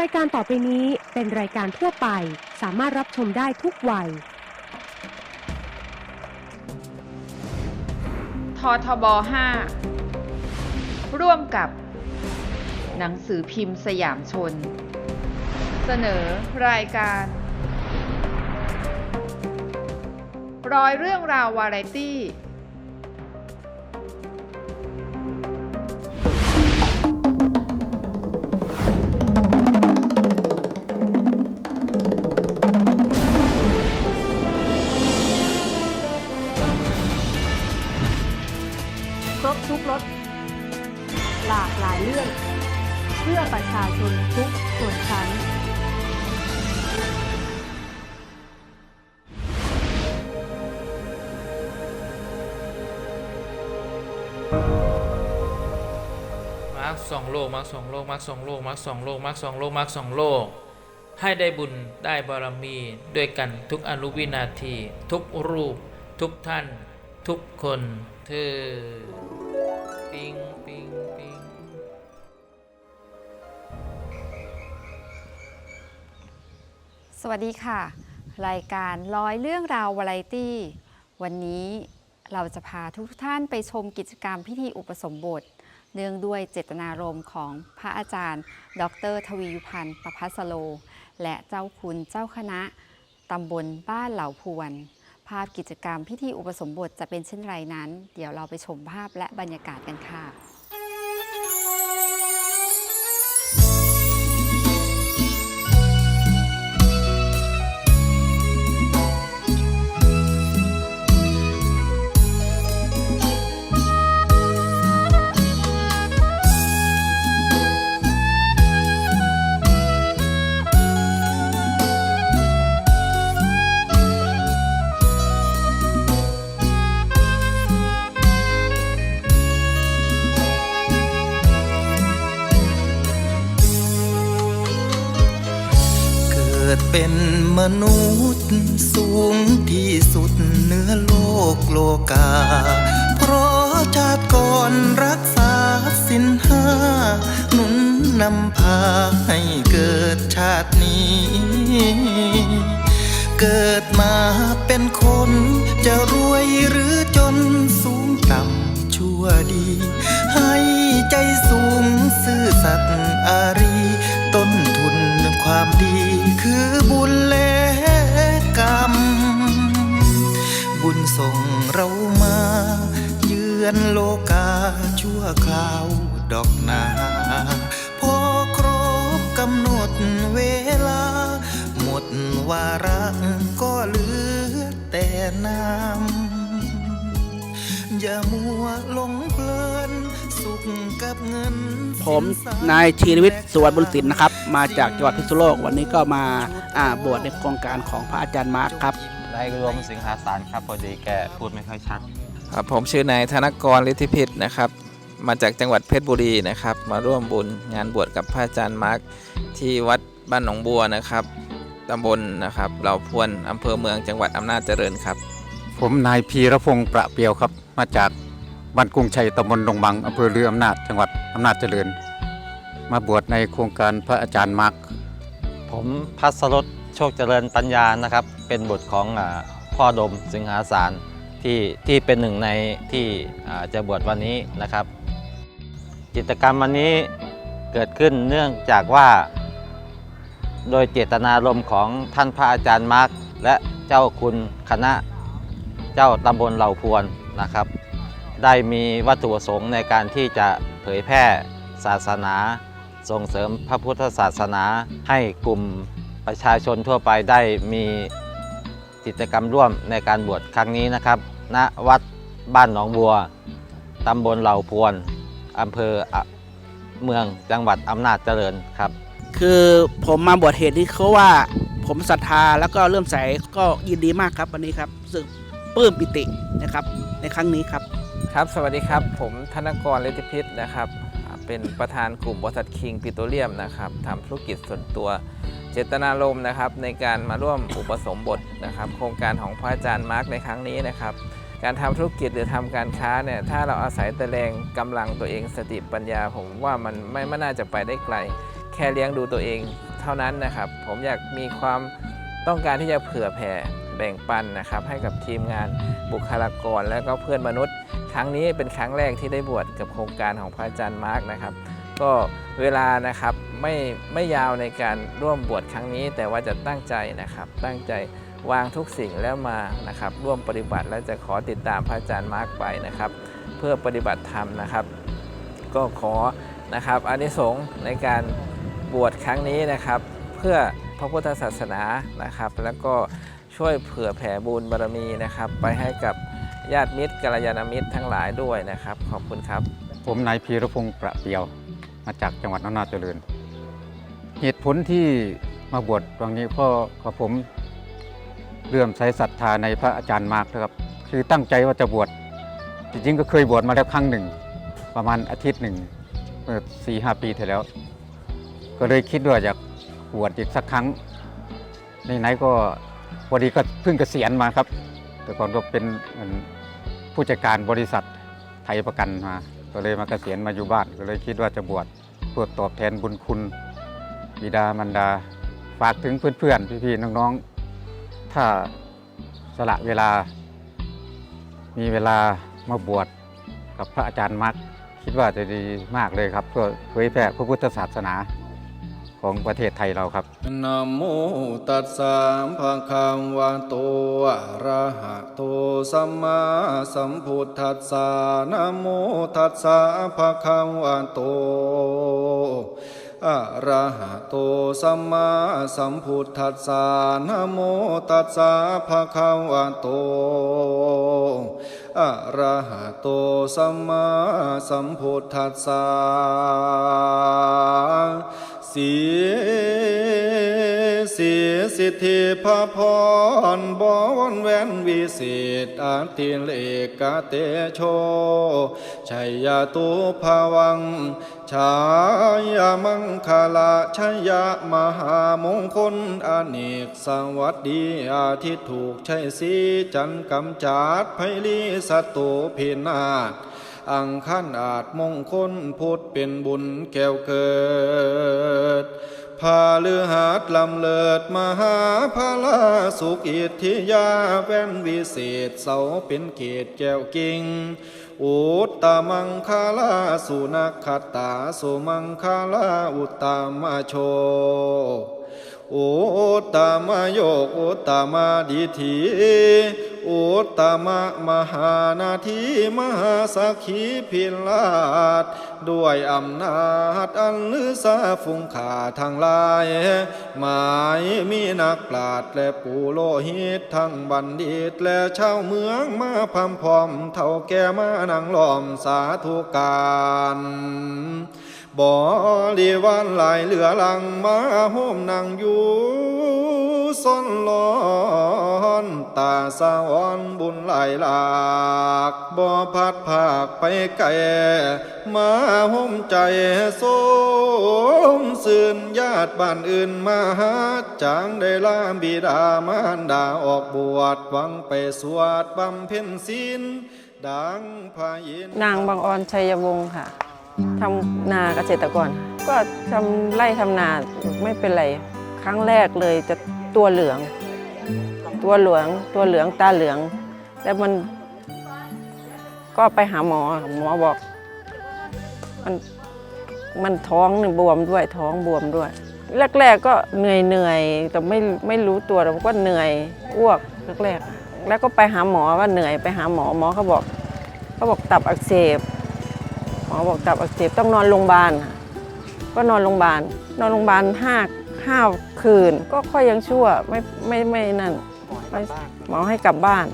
รายการต่อไปนี้เป็นรายการทั่วไป สามารถรับชมได้ทุกวัย ททบ 5 ร่วมกับ หนังสือพิมพ์สยามชน เสนอรายการ ร้อยเรื่องราววาไรตี้ เรื่องเพื่อประชาชนทุกส่วนชั้น มาร์คสองโลกมาร์คสองโลกมาร์คสองโลกมาร์คสองโลกมาร์คสองโลกมาร์คสองโลก ให้ได้บุญได้บารมีด้วยกันทุกอนุวินาที ทุกรูป ทุกท่าน ทุกคนเธอปิง สวัสดีค่ะ รายการร้อยเรื่องราววาไรตี้ วันนี้เราจะพาทุกท่านไปชมกิจกรรมพิธีอุปสมบท เนื่องด้วยเจตนารมณ์ของพระอาจารย์ ดร ทวียุพันธ์ประพัสโล และเจ้าคุณเจ้าคณะตำบลบ้านเหล่าพวน ภาพกิจกรรมพิธีอุปสมบทจะเป็นเช่นไรนั้น เดี๋ยวเราไปชมภาพและบรรยากาศกันค่ะ ดเป็นมนุษย์สูงที่สุดเหนือโลกโลกา เพราะชาติก่อนรักษาสินห้าหนุนนำพาให้เกิดชาตินี้ เกิดมาเป็นคนจะรวยหรือจนสูงต่ำชั่วดี ให้ใจสูงซื่อสัตย์อารี ความดีคือบุญและกรรม บุญส่งเรามา เยือนโลกาชั่วคราวดอกนาพอครบกำหนดเวลา หมดวาระก็เหลือแต่น้ำอย่ามัวหลงเพลิน ผมนายชีวิตสุวรรณบุญศิลป์นะครับ มาจากจังหวัดพิษณุโลก วันนี้ก็มาอ่าบวชในโครงการของพระอาจารย์มาร์คครับ นายรวมสิงหาสารครับพอดีแกพูดไม่ค่อยชัด ครับผมชื่อนายธนกรฤทธิพิษนะครับ มาจากจังหวัดเพชรบุรีนะครับ มาร่วมบุญงานบวชกับพระอาจารย์มาร์คที่วัดบ้านหนองบัวนะครับตำบลนะครับเหล่าพวนอำเภอเมืองจังหวัดอำนาจเจริญครับ ผมนายพีรพงศ์ประเปียวครับ มาจาก บ้านกรุงชัยตำบลดงบังอำเภอเรืออำนาจจังหวัดอำนาจเจริญ มาบวชในโครงการพระอาจารย์มาร์คผมพัสรสโชคเจริญปัญญานะครับ เป็นบุตรของอพ่อดมสิงหาสารที่ที่เป็นหนึ่งในที่จะบวชวันนี้นะครับ กิจกรรมวันนี้เกิดขึ้นเนื่องจากว่า โดยเจตนารมณ์ของท่านพระอาจารย์มาร์คและเจ้าคุณคณะเจ้าตำบลเหล่าพวนนะครับ ได้มีวัตถุประสงค์ในการที่จะเผยแพร่ศาสนา ส่งเสริมพระพุทธศาสนา ให้กลุ่มประชาชนทั่วไปได้มีกิจกรรมร่วมในการบวชครั้งนี้นะครับ ณวัดบ้านหนองบัวตำบลเหล่าพวนอำเภอเมืองจังหวัดอำนาจเจริญครับ คือผมมาบวชเหตุที่เขาว่าผมศรัทธาแล้วก็เริ่มใสก็ยินดีมากครับวันนี้ครับรู้สึกปลื้มปิตินะครับในครั้งนี้ครับ ครับสวัสดีครับ ผมธนกรฤทธิพิษนะครับ เป็นประธานกลุ่มบริษัทคิงปิโตรเลียมนะครับทำธุรกิจส่วนตัวเจตนารมณ์นะครับ ในการมาร่วมอุปสมบทนะครับ โครงการของพระอาจารย์มาร์กในครั้งนี้นะครับ การทำธุรกิจหรือทำการค้าเนี่ยถ้าเราอาศัยแต่แรงกำลังตัวเองสติปัญญา ผมว่ามันไม่ไม่น่าจะไปได้ไกล แค่เลี้ยงดูตัวเองเท่านั้นนะครับ ผมอยากมีความต้องการที่จะเผื่อแผ่ แบ่งปันนะครับให้กับทีมงานบุคลากรและก็เพื่อนมนุษย์ ครั้งนี้เป็นครั้งแรกที่ได้บวชกับโครงการของพระอาจารย์มาร์กนะครับ ก็เวลานะครับไม่ไม่ยาวในการร่วมบวชครั้งนี้ แต่ว่าจะตั้งใจนะครับ ตั้งใจวางทุกสิ่งแล้วมานะครับ ร่วมปฏิบัติและจะขอติดตามพระอาจารย์มาร์กไปนะครับ เพื่อปฏิบัติธรรมนะครับ ก็ขอนะครับอานิสงส์ในการบวชครั้งนี้นะครับ เพื่อพระพุทธศาสนานะครับ แล้วก็ ช่วยเผื่อแผ่บุญบารมีนะครับ ไปให้กับญาติมิตรกัลยาณมิตรทั้งหลายด้วยนะครับ ขอบคุณครับ ผมนายพีรพงศ์ประเปียวมาจากจังหวัดอำนาจเจริญ เหตุผลที่มาบวชตรงนี้พราะขอผมเลื่อมใสศรัทธาในพระอาจารย์มาร์กนะครับ คือตั้งใจว่าจะบวชจริงๆก็เคยบวชมาแล้วครั้งหนึ่ง ประมาณอาทิตย์หนึ่งเมื่อสี่ห้าปีที่แล้ว ก็เลยคิดว่าอยากบวชอีกสักครั้งไหนก็ พอดีก็เพิ่งเกษียณมาครับ แต่ก่อนก็เป็นผู้จัดการบริษัทไทยประกันมาก็เลยมาเกษียณมาอยู่บ้านก็เลยคิดว่าจะบวชเพื่อตอบแทนบุญคุณบิดามารดาฝากถึงเพื่อนๆพี่ๆน้องๆ ถ้าสละเวลา มีเวลามาบวชกับพระอาจารย์มักคิดว่าจะดีมากเลยครับเพื่อเผยแพร่พระพุทธศาสนา ของประเทศไทยเราครับนะโมตัสสะภะคะวะโตอะระหะโตสัมมาสัมพุทธัสสะนะโมตัสสะภะคะวะโตอะระหะโตสัมมาสัมพุทธัสสะนะโมตัสสะภะคะวะโตอะระหะโตสัมมาสัมพุทธัสสะ สีสีสิทธิพระพรบวนแวนวิเศษอาติเลกาเตโชชัยยาตุภวังชายามังคลาชัยยามหามงคลอเนกสวัสดีอาทิตย์ถูกใช้สีจันกำจัดไพลีสัตตุพินาศ อังคันอาจมงคลพุทธเป็นบุญแก้วเกิดพาเลือหาดลำเลิดมหาพาลาสุกิทธิยาแว่นวิเศษเสาเป็นเกตแก้วกิ่งอุตตมังคาลาสุนักขตาสุมังคาลาอุตตมโช อุตตมโยกอุตตมดิถีอุตตมมหานาทีมหาสักขีพิลาศด้วยอำนาจอันลือสาฟุงขาทางลาย หมายมีนักปราดและปูโลหิตทั้งบัณฑิตและชาวเมืองมาพำพร้อม เท่าแก่มานังล้อมสาธุการ บริวารหลายเหลือหลังมาโฮมนั่งอยู่สนลอนตาสาวรบุญหลายหลากบ่พัดภาคไปไกลมาโฮมใจสมสื่นญาติบ้านอื่นมาหาจางได้ลาบิดามารดาออกบวชหวังไปสวดบำเพ็ญศีลดังพายินนางบางออนชัยวงศ์ค่ะ ทำนาเกษตรกร ก็ทำไร่ทำนาไม่เป็นไร ครั้งแรกเลยจะตัวเหลือง ตัวเหลืองตัวเหลืองตาเหลือง แล้วมันก็ไปหาหมอหมอบอก มันมันท้องเนี่ยบวมด้วยท้องบวมด้วย แรก ๆ ก็เหนื่อยเหนื่อยแต่ไม่ไม่รู้ตัวเราก็เหนื่อยอ้วกแรกๆแล้วก็ไปหาหมอว่าเหนื่อยไปหาหมอหมอเขาบอกเขาบอกตับอักเสบ บอกตับอักเสบต้องนอนโรงพยาบาลค่ะก็นอนโรงพยาบาล นอนโรงพยาบาลห้าห้าคืน ก็ค่อยยังชั่วไม่ไม่ไม่นั่นไม่หมอให้กลับบ้าน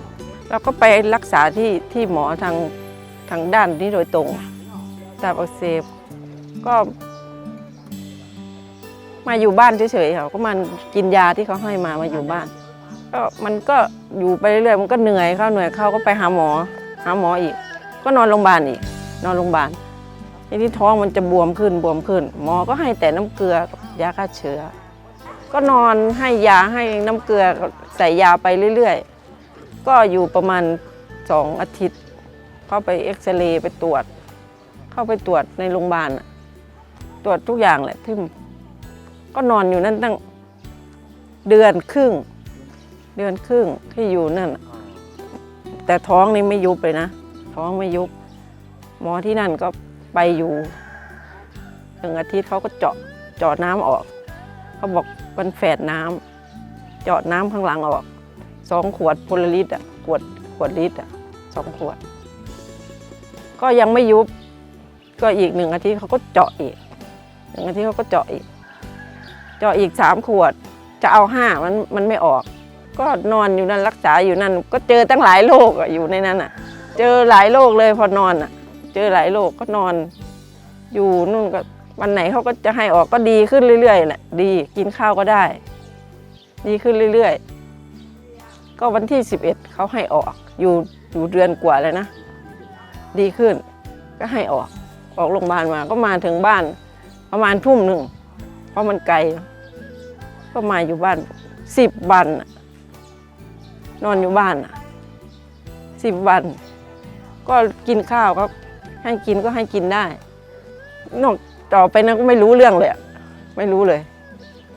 แล้วก็ไปรักษาที่ที่หมอทางทางด้านนี้โดยตรงตับอักเสบก็ มาอยู่บ้านเฉยๆค่ะก็มันกินยาที่เขาให้มามาอยู่บ้าน ก็มันก็อยู่ไปเรื่อยๆมันก็เหนื่อยเข้าเหนื่อยเข้าก็ไปหาหมอ หาหมออีก ก็นอนโรงพยาบาลอีก นอนโรงพยาบาล ทีนี้ท้องมันจะบวมขึ้นบวมขึ้น หมอก็ให้แต่น้ำเกลือกับยาฆ่าเชื้อ ก็นอนให้ยาให้น้ำเกลือใส่ยาไปเรื่อยๆ ก็อยู่ประมาณสองอาทิตย์เข้าไปเอ็กซเรย์ไปตรวจ เข้าไปตรวจในโรงพยาบาลตรวจทุกอย่างแหละที่ก็นอนอยู่นั่นตั้งเดือนครึ่ง เดือนครึ่งที่อยู่นั่น แต่ท้องนี่ไม่ยุบเลยนะ ท้องไม่ยุบ หมอที่นั่นก็ ไปอยู่หนึ่งอาทิตย์เขาก็เจาะเจาะน้ำออกเขาบอกมันแฝดน้ำเจาะน้ำข้างหลังออกสองขวดพลลิตรอะขวดขวดลิตรอะสองขวด ก็ยังไม่ยุบก็อีกหนึ่งอาทิตย์เขาก็เจาะอีกหนึ่งอาทิตย์เขาก็เจาะอีก เจาะอีกสามขวดจะเอาห้ามันมันไม่ออก ก็นอนอยู่นั่นรักษาอยู่นั่น ก็เจอตั้งหลายโรคอะอยู่ในนั้นอะ เจอหลายโรคเลยพอนอนอะ เจอหลายโรคก็นอน อยู่นู่นก็วันไหนเขาก็จะให้ออกก็ดีขึ้นเรื่อยๆแหละดีกินข้าวก็ได้ ดีขึ้นเรื่อยๆ ก็วันที่ 11เขาให้ออกอยู่อยู่เดือนกว่าเลยนะ ดีขึ้นก็ให้ออกออกโรงพยาบาลมาก็มาถึงบ้านประมาณทุ่มหนึ่ง เพราะมันไกล ก็มาอยู่บ้านสิบวันนอนอยู่บ้านสิบวัน ก็กินข้าวก็ ให้กินก็ให้กินได้ นอกต่อไปนั้นก็ไม่รู้เรื่องเลยอะไม่รู้เลย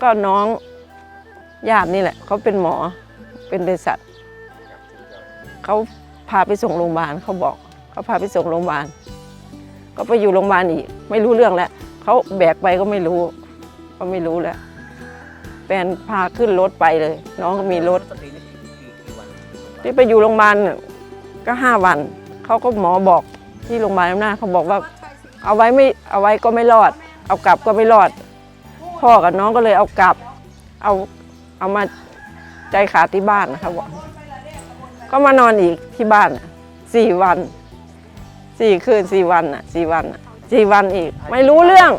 ก็น้องญาตินี่แหละเขาเป็นหมอเป็นเภสัชเขาพาไปส่งโรงพยาบาลเขาบอกเขาพาไปส่งโรงพยาบาลก็ไปอยู่โรงพยาบาลอีก ไม่รู้เรื่องแล้วเขาแบกไปก็ไม่รู้ ก็ไม่รู้แล้วแฟนพาขึ้นรถไปเลย น้องก็มีรถที่ไปอยู่โรงพยาบาลน่ะก็ห้าวันเขาก็หมอบอก ที่โรงพยาบาลอำนาจเขาบอกว่าเอาไว้ไม่เอาไว้ก็ไม่รอด เอากลับก็ไม่รอด พ่อกับน้องก็เลยเอากลับ เอาเอามาใจขาดที่บ้านนะครับบอก็มานอนอีกที่บ้านสี่วันสี่คืนสี่วันอะสี่วันอะสี่วันอีก ไม่รู้เรื่อง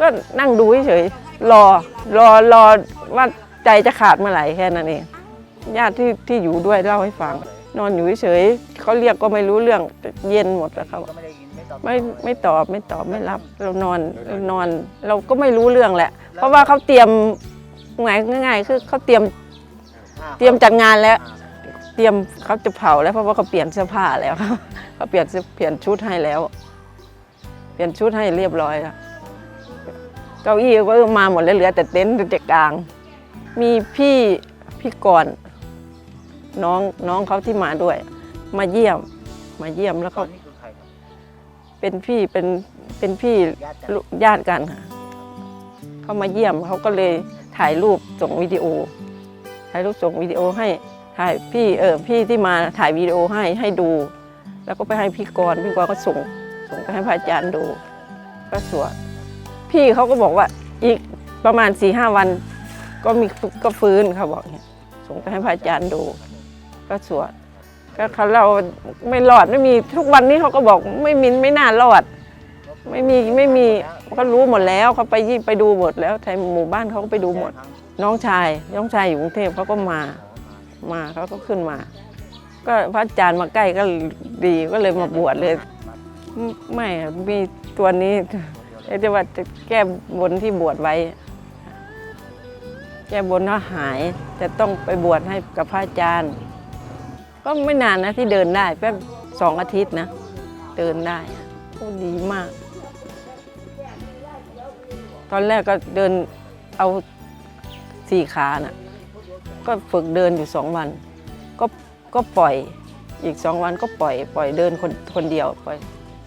ก็นั่งดูเฉยรอรอรอว่าใจจะขาดเมื่อไหร่แค่นั้นเองญาติที่ที่อยู่ด้วยเล่าให้ฟัง นอนอยู่เฉย เขาเรียกก็ไม่รู้เรื่องเย็นหมดแล้วเขาไม่ไม่ตอบไม่ตอบไม่รับเรานอนเรานอน เราก็ไม่รู้เรื่องแหละ เพราะว่าเขาเตรียมไงง่ายๆคือเขาเตรียมเตรียมจัดงานแล้ว เตรียมเขาจะเผาแล้วเพราะว่าเขาเปลี่ยนเสื้อผ้าแล้วเขาเปลี่ยนเสื้อเปลี่ยนชุดให้แล้ว เปลี่ยนชุดให้เรียบร้อยแล้วเก้าอี้ก็มาหมดแล้วเหลือ แต่เต็นท์แต่กลาง มีพี่พี่กรณ์น้องน้องเขาที่มาด้วย มาเยี่ยม มาเยี่ยมแล้วเขาเป็นพี่เป็นเป็นพี่ลูกญาติกันค่ะเขามาเยี่ยมเขาก็เลยถ่ายรูปส่งวิดีโอ ถ่ายรูปส่งวิดีโอให้ถ่ายพี่เออพี่ที่มาถ่ายวิดีโอให้ให้ดู แล้วก็ไปให้พี่กรณ์พี่กรณ์ก็ส่งส่งไปให้พระอาจารย์ดูก็สวดพี่เขาก็บอกว่าอีกประมาณสี่ห้าวัน ก็มีก็ฟื้นเขาบอกอย่างเงี้ยส่งไปให้พระอาจารย์ดู ก็สวด ก็เขาเราไม่รอดไม่มีทุกวันนี้เขาก็บอกไม่มีไม่น่ารอด ไม่มีไม่มีเขารู้หมดแล้วเขาไปยี่ไปดูหมดแล้วในหมู่บ้านเขาก็ไปดูหมด น้องชายน้องชายอยู่กรุงเทพเขาก็มามาเขาก็ขึ้นมา ก็พระอาจารย์มาใกล้ก็ดีก็เลยมาบวชเลย ไม่มีตัวนี้เรียกว่าจะแก้บนที่บวชไว้ แก้บนถ้าหายจะต้องไปบวชให้กับพระอาจารย์ ก็ไม่นานนะที่เดินได้แป๊บสองอาทิตย์นะ เดินได้โอ้ดีมาก ตอนแรกก็เดินเอาสี่ขาน่ะก็ฝึกเดินอยู่สองวัน ก็ก็ปล่อยอีกสองวันก็ปล่อยปล่อยเดินคนคนเดียวปล่อย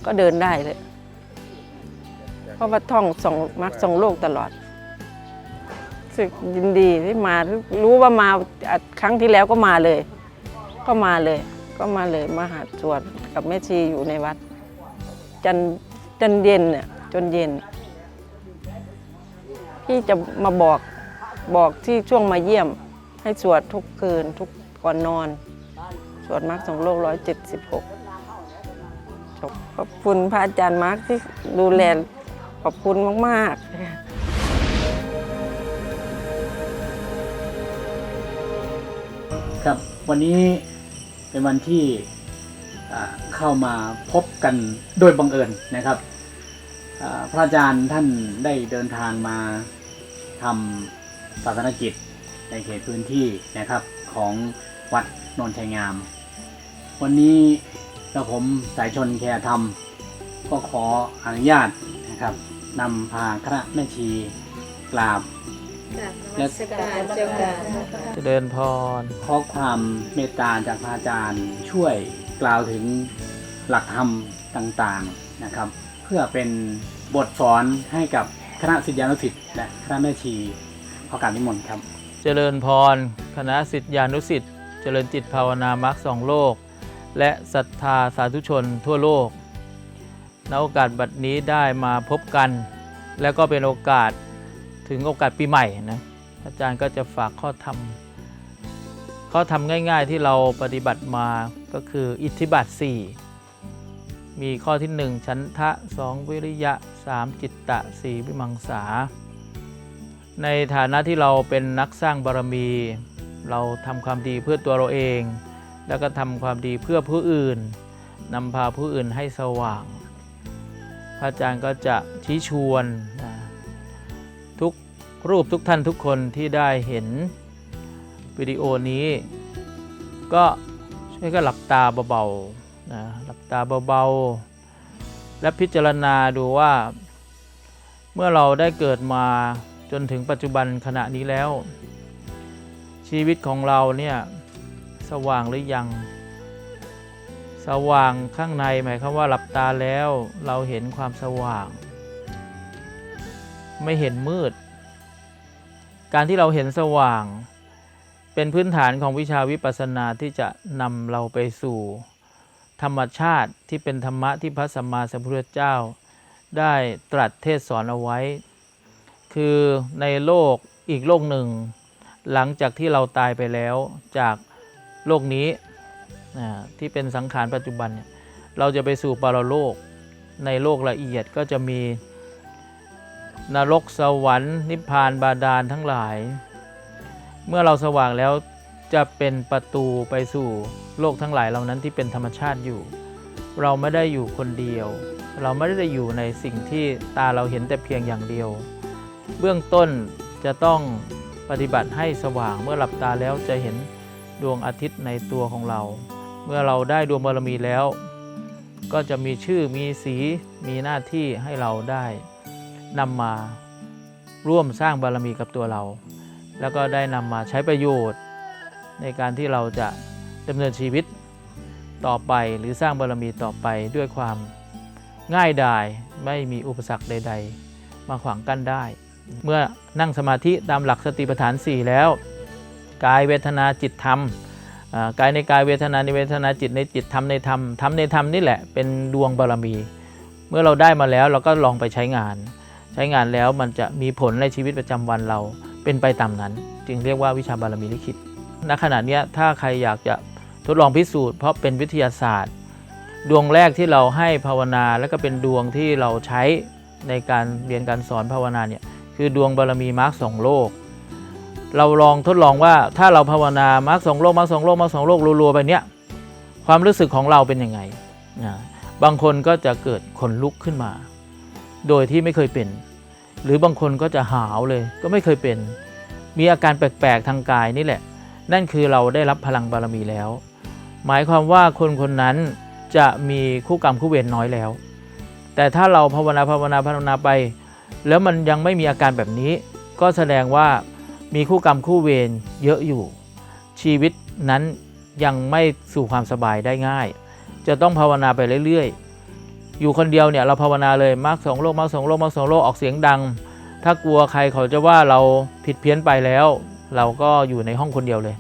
ก็เดินได้เลย เพราะว่าท่องสองมักสองโลกตลอดสึกยินดีที่มารู้ว่ามาครั้งที่แล้วก็มาเลย ก็มาเลย ก็มาเลยมาหาสวดกับแม่ชีอยู่ในวัด จันจันเย็นเนี่ยจนเย็น พี่จะมาบอกบอกที่ช่วงมาเยี่ยม ให้สวดทุกคืนทุกก่อนนอน สวดมรรคสองโลกร้อยเจ็ดสิบหกขอบคุณพระอาจารย์มาร์กที่ดูแลขอบคุณมาก ๆครับวันนี้ เป็นวันที่เข้ามาพบกันโดยบังเอิญนะครับพระอาจารย์ท่านได้เดินทางมาทำศาสนกิจในเขตพื้นที่นะครับของวัดนนชัยงาม วันนี้กระผมสายชนแคร์ธรรม ก็ขออนุญาตนะครับนำพาคณะแม่ชีกราบ และเจริญพร ขอความเมตตาจากพระอาจารย์ช่วยกล่าวถึงหลักธรรมต่างๆนะครับ เพื่อเป็นบทสอนให้กับคณะศิษยานุศิษย์และคณะแม่ชีขอการนิมนต์ครับ เจริญพร คณะสิทธิานุสิทธิ์เจริญจิตภาวนามักสองโลก และศรัทธาสาธุชนทั่วโลกณโอกาสบัดนี้ได้มาพบกัน แล้วก็เป็นโอกาส ถึงโอกาสปีใหม่นะอาจารย์ก็จะฝากข้อธรรมข้อธรรมง่าย ๆ ที่เราปฏิบัติมาก็คืออิทธิบาท4มีข้อที่ 1 ชันทะ 2 วิริยะ 3 จิตตะ 4 วิมังสา ในฐานะที่เราเป็นนักสร้างบารมี เราทำความดีเพื่อตัวเราเอง แล้วก็ทำความดีเพื่อผู้อื่นนำพาผู้อื่นให้สว่าง พระอาจารย์ก็จะชี้ชวนนะ รูปทุกท่านทุกคนที่ได้เห็นวิดีโอนี้ ก็ช่วยก็หลับตาเบาๆนะหลับตาเบาๆ และพิจารณาดูว่า เมื่อเราได้เกิดมาจนถึงปัจจุบันขณะนี้แล้ว ชีวิตของเราเนี่ยสว่างหรือยัง สว่างข้างในหมายความว่าหลับตาแล้วเราเห็นความสว่าง ไม่เห็นมืด การที่เราเห็นสว่าง เป็นพื้นฐานของวิชาวิปัสสนาที่จะนำเราไปสู่ ธรรมชาติที่เป็นธรรมะที่พระสัมมาสัมพุทธเจ้า ได้ตรัสเทศสอนเอาไว้ คือในโลกอีกโลกหนึ่ง หลังจากที่เราตายไปแล้วจากโลกนี้ที่เป็นสังขารปัจจุบันเนี่ยเราจะไปสู่ปรโลกในโลกละเอียดก็จะมี นรกสวรรค์นิพพานบาดาลทั้งหลาย เมื่อเราสว่างแล้วจะเป็นประตูไปสู่โลกทั้งหลายเหล่านั้นที่เป็นธรรมชาติอยู่ เราไม่ได้อยู่คนเดียว เราไม่ได้อยู่ในสิ่งที่ตาเราเห็นแต่เพียงอย่างเดียว เบื้องต้นจะต้องปฏิบัติให้สว่างเมื่อหลับตาแล้วจะเห็นดวงอาทิตย์ในตัวของเรา เมื่อเราได้ดวงบารมีแล้ว ก็จะมีชื่อมีสีมีหน้าที่ให้เราได้ นำมาร่วมสร้างบารมีกับตัวเรา แล้วก็ได้นำมาใช้ประโยชน์ ในการที่เราจะดำเนินชีวิตต่อไปหรือสร้างบารมีต่อไปด้วยความง่ายดายไม่มีอุปสรรคใด ๆ มาขวางกั้นได้ เมื่อนั่งสมาธิตามหลักสติปัฏฐาน 4 แล้ว กายเวทนาจิตธรรมกายในกายเวทนาในเวทนาจิตในจิตธรรมในธรรมธรรมในธรรมนี่แหละเป็นดวงบารมี เมื่อเราได้มาแล้วเราก็ลองไปใช้งาน ใช้งานแล้วมันจะมีผลในชีวิตประจำวันเราเป็นไปตามนั้น จึงเรียกว่าวิชาบารมีลิขิตณขณะนี้ถ้าใครอยากจะทดลองพิสูจน์เพราะเป็นวิทยาศาสตร์ ดวงแรกที่เราให้ภาวนาและก็เป็นดวงที่เราใช้ในการเรียนการสอนภาวนาเนี่ยคือดวงบารมีมาร์กสองโลก เราลองทดลองว่าถ้าเราภาวนามาร์กสองโลกมาร์กสองโลกมาร์กสองโลกรัวๆไปเนี้ยความรู้สึกของเราเป็นยังไงนะบางคนก็จะเกิดขนลุกขึ้นมา โดยที่ไม่เคยเป็น หรือบางคนก็จะหาวเลยก็ไม่เคยเป็น มีอาการแปลกๆทางกายนี่แหละ นั่นคือเราได้รับพลังบารมีแล้ว หมายความว่าคนคนนั้นจะมีคู่กรรมคู่เวรน้อยแล้ว แต่ถ้าเราภาวนาภาวนาภาวนาไป แล้วมันยังไม่มีอาการแบบนี้ ก็แสดงว่ามีคู่กรรมคู่เวรเยอะอยู่ ชีวิตนั้นยังไม่สู่ความสบายได้ง่าย จะต้องภาวนาไปเรื่อยๆ อยู่คนเดียวเนี่ยเราภาวนาเลยมรรคสองโลกมรรคสองโลกมรรคสองโลกออกเสียงดัง ถ้ากลัวใครเขาจะว่าเราผิดเพี้ยนไปแล้ว เราก็อยู่ในห้องคนเดียวเลย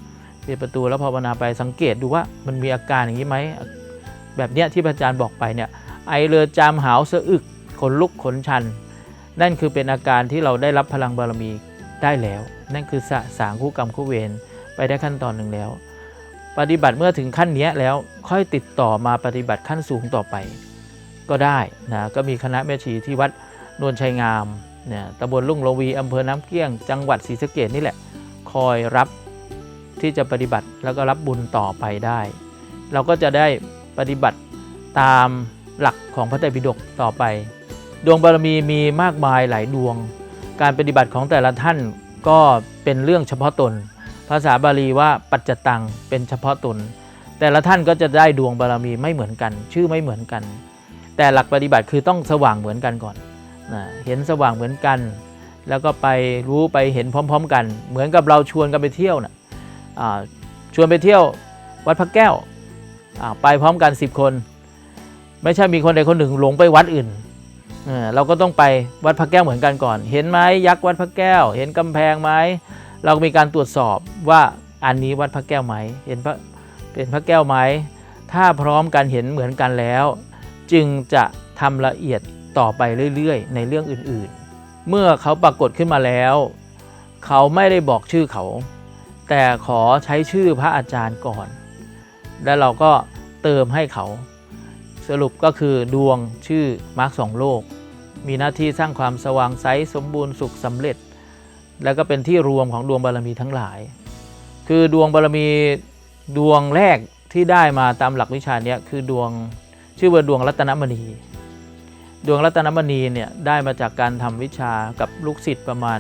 ปิดประตูแล้วภาวนาไปสังเกตดูว่ามันมีอาการอย่างนี้ไหมแบบเนี้ยที่พระอาจารย์บอกไปเนี่ยไอเรือจามหาวสะอึกขนลุกขนชัน นั่นคือเป็นอาการที่เราได้รับพลังบารมีได้แล้ว นั่นคือสะสางคู่กรรมคู่เวรไปได้ขั้นตอนหนึ่งแล้ว ปฏิบัติเมื่อถึงขั้นเนี้ยแล้วค่อยติดต่อมาปฏิบัติขั้นสูงต่อไป ก็ได้นะก็มีคณะแม่ชีที่วัดนวลชัยงามเนี่ยตำบลลุ่งโลวีอำเภอน้ำเกี้ยง จังหวัดศรีสะเกดนี่แหละ คอยรับที่จะปฏิบัติแล้วก็รับบุญต่อไปได้ เราก็จะได้ปฏิบัติตามหลักของพระไตรปิฎกต่อไป ดวงบารมีมีมากมายหลายดวง การปฏิบัติของแต่ละท่านก็เป็นเรื่องเฉพาะตน ภาษาบาลีว่าปัจจตังเป็นเฉพาะตน แต่ละท่านก็จะได้ดวงบารมีไม่เหมือนกัน ชื่อไม่เหมือนกัน แต่หลักปฏิบัติคือต้องสว่างเหมือนกันก่อนนะเห็นสว่างเหมือนกัน แล้วก็ไปรู้ไปเห็นพร้อม ๆ กัน เหมือนกับเราชวนกันไปเที่ยวนะอ่าชวนไปเที่ยววัดพระแก้วไปพร้อมกัน 10 คน ไม่ใช่มีคนใดคนหนึ่งหลงไปวัดอื่นเเราก็ต้องไปวัดพระแก้วเหมือนกันก่อน เห็นไหมยักษ์วัดพระแก้ว เห็นกำแพงไหมเราก็มีการตรวจสอบว่าอันนี้วัดพระแก้วไหม เห็นพระเป็นพระแก้วไหม ถ้าพร้อมกันเห็นเหมือนกันแล้ว จึงจะทำละเอียดต่อไปเรื่อยๆ ในเรื่องอื่นๆ เมื่อเขาปรากฏขึ้นมาแล้ว เขาไม่ได้บอกชื่อเขา แต่ขอใช้ชื่อพระอาจารย์ก่อน แล้วเราก็เติมให้เขา สรุปก็คือดวงชื่อมาร์กสองโลก มีหน้าที่สร้างความสว่างใสสมบูรณ์สุขสำเร็จ แล้วก็เป็นที่รวมของดวงบารมีทั้งหลาย คือดวงบารมีดวงแรกที่ได้มาตามหลักวิชาเนี้ยคือดวง ชื่อว่าดวงรัตนมณี ดวงรัตนมณีเนี่ยได้มาจากการทำวิชากับลูกศิษย์ประมาณ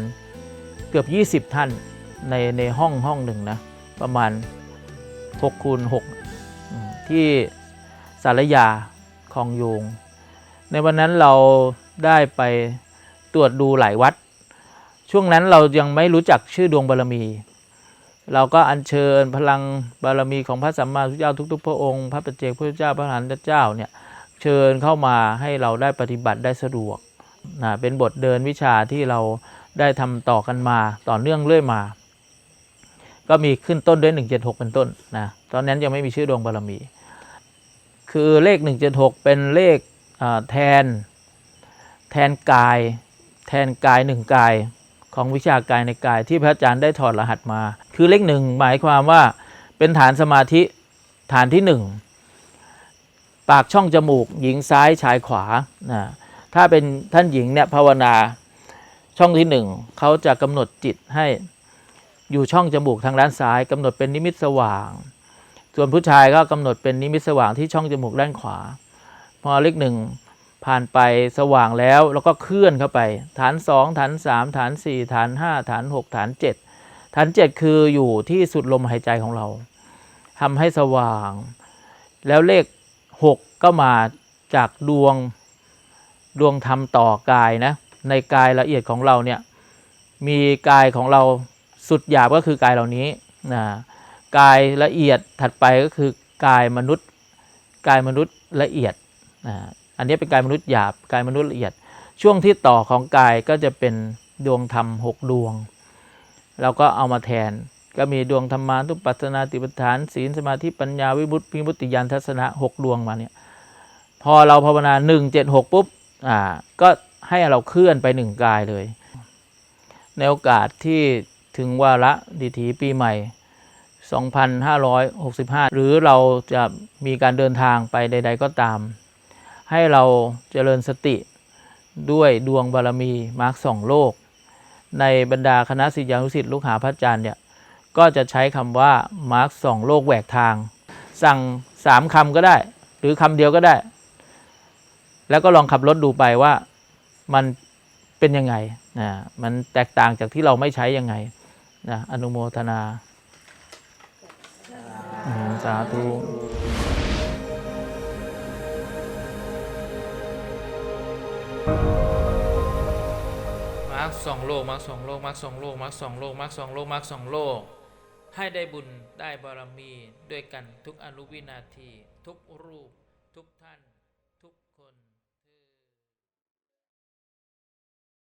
เกือบ 20 ท่านในในห้องห้องหนึ่งนะประมาณ6คูณ6ที่สารยาคลองโยง ในวันนั้นเราได้ไปตรวจดูหลายวัด ช่วงนั้นเรายังไม่รู้จักชื่อดวงบารมี เราก็อัญเชิญพลังบารมีของพระสัมมาสัมพุทธเจ้าทุก ๆ พระองค์พระปัจเจกพุทธเจ้าพระอรหันตเจ้าเนี่ยเชิญเข้ามาให้เราได้ปฏิบัติได้สะดวกนะเป็นบทเดินวิชาที่เราได้ทำต่อกันมาต่อเนื่องเรื่อยมา ก็มีขึ้นต้นด้วย 176 เป็นต้นนะตอนนั้นยังไม่มีชื่อดวงบารมี คือเลข 176 เป็นเลขแทนแทนกาย แทนกายหนึ่งกายของวิชากายในกายที่พระอาจารย์ได้ถอดรหัสมา คือเลขหนึ่งหมายความว่าเป็นฐานสมาธิฐานที่หนึ่งปากช่องจมูก หญิงซ้ายชายขวานะถ้าเป็นท่านหญิงเนี่ยภาวนาช่องที่หนึ่งเขาจะกำหนดจิตให้อยู่ช่องจมูกทางด้านซ้ายกำหนดเป็นนิมิตสว่าง ส่วนผู้ชายก็กำหนดเป็นนิมิตสว่างที่ช่องจมูกด้านขวา พอเลขหนึ่งผ่านไปสว่างแล้วแล้วก็เคลื่อนเข้าไป ฐาน2ฐาน3ฐาน4ฐาน5ฐาน6ฐาน7ฐาน7คืออยู่ที่สุดลมหายใจของเราทำให้สว่าง แล้วเลข6ก็มาจากดวงดวงธรรมต่อกายนะ ในกายละเอียดของเราเนี่ยมีกายของเราสุดหยาบก็คือกายเหล่านี้นะกายละเอียดถัดไปก็คือกายมนุษย์ กายมนุษย์ละเอียดอันนี้เป็นกายมนุษย์หยาบกายมนุษย์ละเอียด ช่วงที่ต่อของกายก็จะเป็นดวงธรรมหกดวง เราก็เอามาแทน ก็มีดวงธรรมานุปัสสนาติปฐาน ศีลสมาธิปัญญาวิมุตติวิมุตติญาณทัศนะหกดวงมาเนี่ยพอเราภาวนาหนึ่งเจ็ดหกปุ๊บอ่าก็ให้เราเคลื่อนไปหนึ่งกายเลย ในโอกาสที่ถึงวาระดิถีปีใหม่ 2565 หรือเราจะมีการเดินทางไปใด ๆ ก็ตาม ให้เราเจริญสติด้วยดวงบารมีมาร์กสองโลก ในบรรดาคณะศิษยานุศิษย์ลูกหาพระอาจารย์เนี่ยก็จะใช้คำว่ามาร์กสองโลกแหวกทาง สั่งสามคำก็ได้ หรือคำเดียวก็ได้ แล้วก็ลองขับรถดูไปว่ามันเป็นยังไงนะมันแตกต่างจากที่เราไม่ใช้ยังไงนะอนุโมทนาสาธุ ร์กสองโลกมาร์กสองโลกมาร์กสองโลกมาร์กสองโลกมาร์กสองโลกมาร์กสองโลก ให้ได้บุญได้บารมีด้วยกันทุกอนุวินาทีทุกรูปทุ